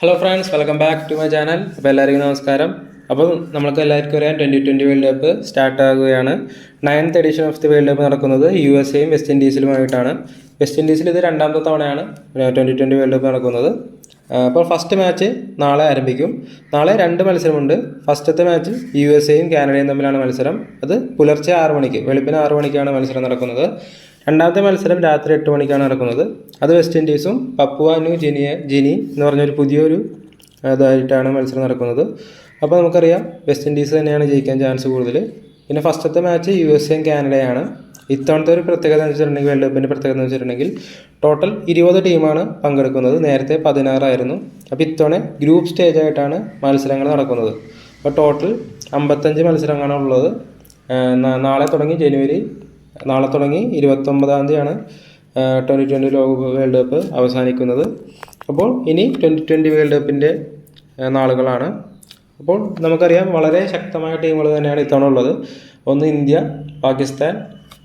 Hello friends welcome back to my channel അപ്പോൾ എല്ലാവർക്കും നമസ്കാരം. അപ്പോൾ നമ്മൾക്ക് എല്ലാവർക്കും അറിയാം twenty twenty world cup start ആകുകയാണ്. Ninth edition of the world cup നടക്കുന്നത് യു എസ് എയും വെസ്റ്റ് ഇൻഡീസിലുമായിട്ടാണ് വെസ്റ്റ് ഇൻഡീസിൽ ഇത് രണ്ടാമത്തെ തവണയാണ് ട്വന്റി ട്വന്റി വേൾഡ് കപ്പ് നടക്കുന്നത്. അപ്പോൾ ഫസ്റ്റ് മാച്ച് നാളെ ആരംഭിക്കും. നാളെ രണ്ട് മത്സരമുണ്ട്. ഫസ്റ്റത്തെ മാച്ച് യു എസ് എയും കാനഡയും തമ്മിലാണ് മത്സരം. അത് പുലർച്ചെ ആറ് മണിക്ക് വെളുപ്പിന് ആറ് മണിക്കാണ് മത്സരം നടക്കുന്നത്. രണ്ടാമത്തെ മത്സരം രാത്രി എട്ട് മണിക്കാണ് നടക്കുന്നത്. അത് വെസ്റ്റ് ഇൻഡീസും പപ്പുവ ന്യൂ ജിനിയ ജിനി എന്ന് പറഞ്ഞൊരു പുതിയൊരു ഇതായിട്ടാണ് മത്സരം നടക്കുന്നത്. അപ്പോൾ നമുക്കറിയാം വെസ്റ്റ് ഇൻഡീസ് തന്നെയാണ് ജയിക്കാൻ ചാൻസ് കൂടുതൽ. പിന്നെ ഫസ്റ്റത്തെ മാച്ച് യു എസ് എയും കാനഡയാണ്. ഇത്തവണത്തെ ഒരു പ്രത്യേകത എന്ന് വെച്ചിട്ടുണ്ടെങ്കിൽ വേൾഡ് കപ്പിന്റെ പ്രത്യേകത എന്ന് വെച്ചിട്ടുണ്ടെങ്കിൽ ടോട്ടൽ ഇരുപത് ടീമാണ് പങ്കെടുക്കുന്നത്. നേരത്തെ പതിനാറായിരുന്നു അപ്പോൾ ഇത്തവണ ഗ്രൂപ്പ് സ്റ്റേജ് ആയിട്ടാണ് മത്സരങ്ങൾ നടക്കുന്നത്. അപ്പോൾ ടോട്ടൽ അമ്പത്തഞ്ച് മത്സരങ്ങളാണ് ഉള്ളത്. നാളെ തുടങ്ങി ജനുവരി നാളെ തുടങ്ങി ഇരുപത്തൊമ്പതാം തീയതിയാണ് ട്വന്റി ട്വന്റി ലോക വേൾഡ് കപ്പ് അവസാനിക്കുന്നത്. അപ്പോൾ ഇനി ട്വന്റി ട്വന്റി വേൾഡ് കപ്പിന്റെ നാളുകളാണ്. അപ്പോൾ നമുക്കറിയാം വളരെ ശക്തമായ ടീമുകൾ തന്നെയാണ് ഇത്തവണ ഉള്ളത്. ഒന്ന് ഇന്ത്യ പാകിസ്ഥാൻ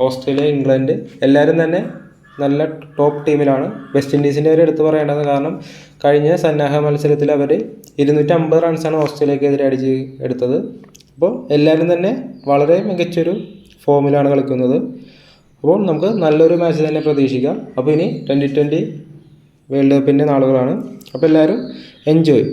ഓസ്ട്രേലിയ ഇംഗ്ലണ്ട് എല്ലാവരും തന്നെ നല്ല ടോപ്പ് ടീമിലാണ് വെസ്റ്റ് ഇൻഡീസിന്റെ ഒരു എടുത്തു പറയേണ്ടത് കാരണം കഴിഞ്ഞ സന്നാഹ മത്സരത്തിൽ അവർ ഇരുന്നൂറ്റമ്പത് റൺസാണ് ഓസ്ട്രേലിയക്കെതിരെ അടിച്ച് എടുത്തത്. അപ്പോൾ എല്ലാവരും തന്നെ വളരെ മികച്ചൊരു ഫോമിലാണ് കളിക്കുന്നത്. അപ്പോൾ നമുക്ക് നല്ലൊരു മാച്ച് തന്നെ പ്രതീക്ഷിക്കാം. അപ്പോൾ ഇനി ട്വന്റി ട്വന്റി വേൾഡ് കപ്പിന്റെ നാളുകളാണ്. അപ്പോൾ എല്ലാവരും എൻജോയ്